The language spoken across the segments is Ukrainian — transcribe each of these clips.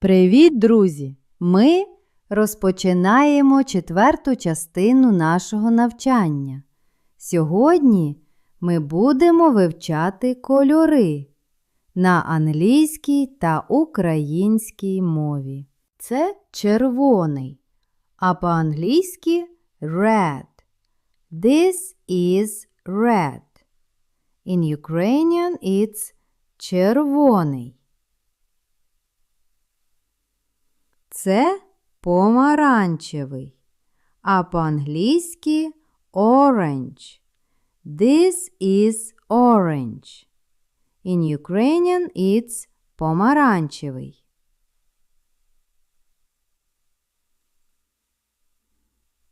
Привіт, друзі! Ми розпочинаємо четверту частину нашого навчання. Сьогодні ми будемо вивчати кольори на англійській та українській мові. Це червоний, а по-англійськи red. This is red. In Ukrainian it's червоний. Це помаранчевий, а по-англійськи orange. This is orange. In Ukrainian it's помаранчевий.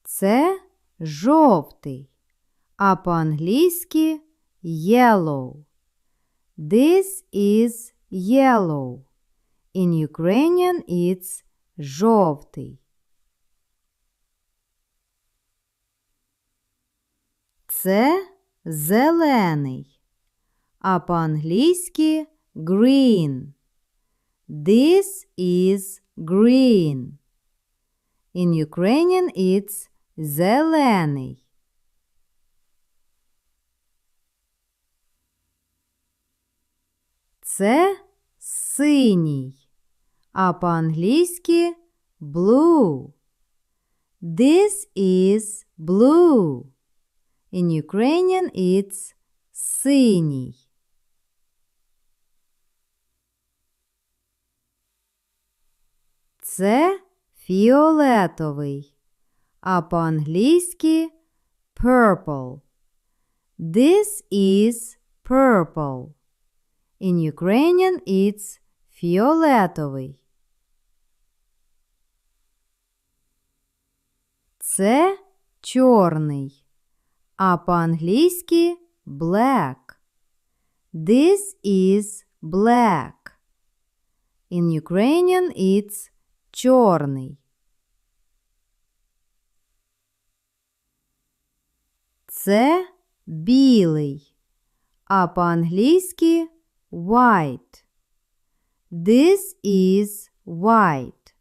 Це жовтий, а по-англійськи yellow. This is yellow. In Ukrainian it's жовтий. Це зелений, а по-англійськи green. This is green. In Ukrainian it's зелений. Це синій а по-англійськи blue. This is blue. In Ukrainian it's синій. Це фіолетовий, а по-англійськи purple. This is purple. In Ukrainian it's фіолетовий. Це чорний, а по-англійськи black. This is black. In Ukrainian it's чорний. Це білий, а по-англійськи white. This is white.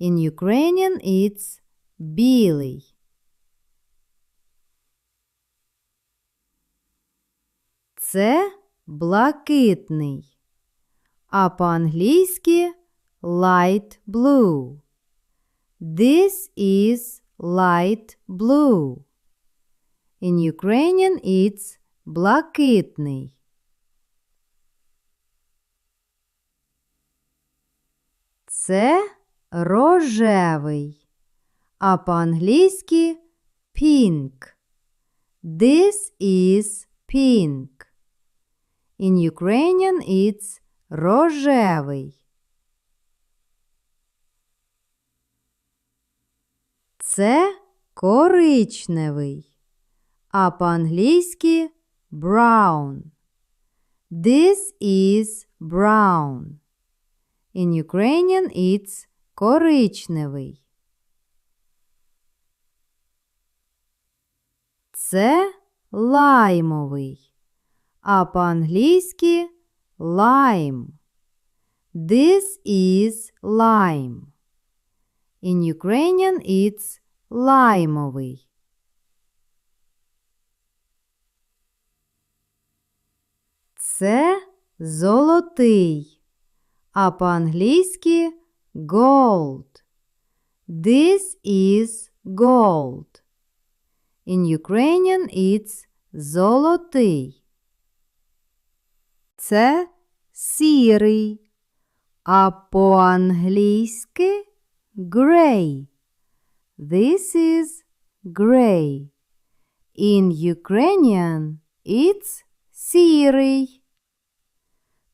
In Ukrainian it's білий. Це блакитний, а по-англійськи light blue. This is light blue. In Ukrainian it's блакитний. Це рожевий, а по-англійськи pink. This is pink. In Ukrainian it's рожевий. Це коричневий, а по-англійськи brown. This is brown. In Ukrainian it's коричневий. Це лаймовий, а по-англійськи lime. This is lime. In Ukrainian it's лаймовий. Це золотий, а по-англійськи gold. This is gold. In Ukrainian it's золотий. Це сірий, а по-англійськи grey. This is grey. In Ukrainian it's сірий.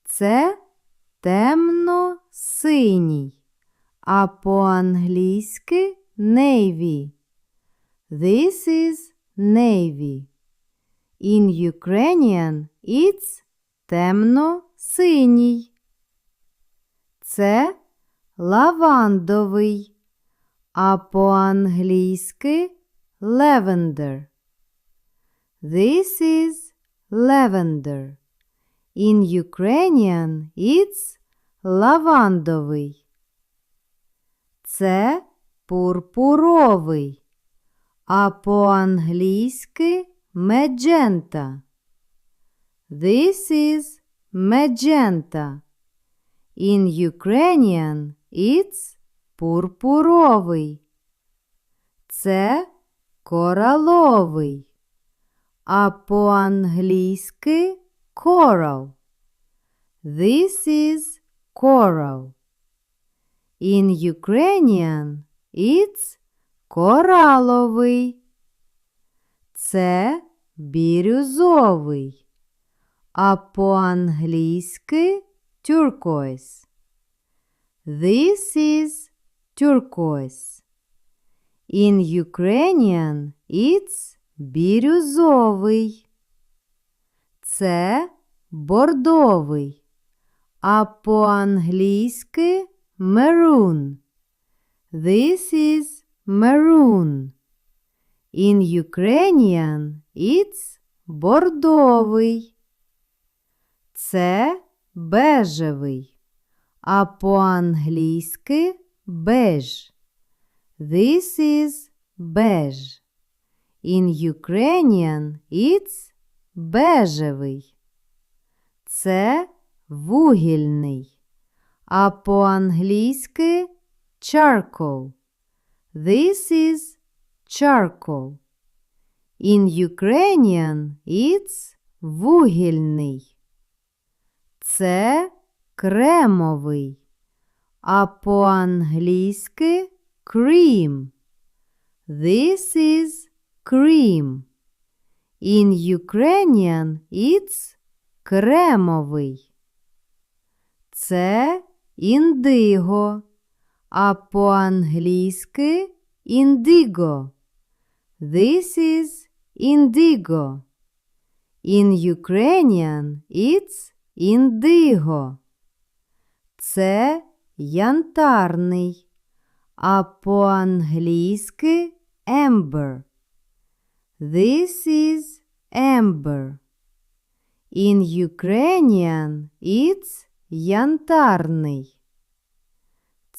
Це темно-синій, а по-англійськи navy. This is navy. In Ukrainian it's темно-синій. Це лавандовий, а по-англійськи lavender. This is lavender. In Ukrainian it's лавандовий, Це пурпуровий, а по-англійськи меджента. This is magenta. In Ukrainian it's пурпуровий. Це кораловий, а по-англійськи coral. This is coral. In Ukrainian it's кораловий. Це бірюзовий, а по-англійськи turquoise. This is turquoise. In Ukrainian it's бірюзовий. Це бордовий, а по-англійськи maroon. This is maroon. In Ukrainian it's бордовий. Це бежевий, а по-англійськи беж. This is beige. In Ukrainian it's бежевий. Це вугільний, а по-англійськи charcoal. This is charcoal. In Ukrainian it's вугільний. Це кремовий, а по-англійськи cream. This is cream. In Ukrainian it's кремовий. Це індиго, а по-англійськи індиго. This is indigo. In Ukrainian it's індиго. Це янтарний, а по-англійськи amber. This is amber. In Ukrainian it's янтарний.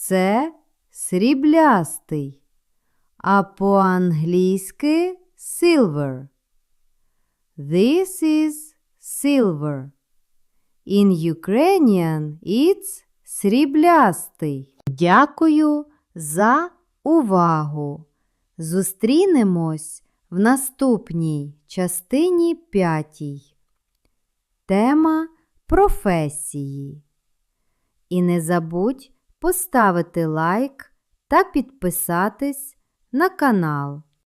Це сріблястий, а по-англійськи silver. This is silver. In Ukrainian it's сріблястий. Дякую за увагу. Зустрінемось в наступній частині п'ятій. Тема професії. І не забудь поставити лайк та підписатись на канал.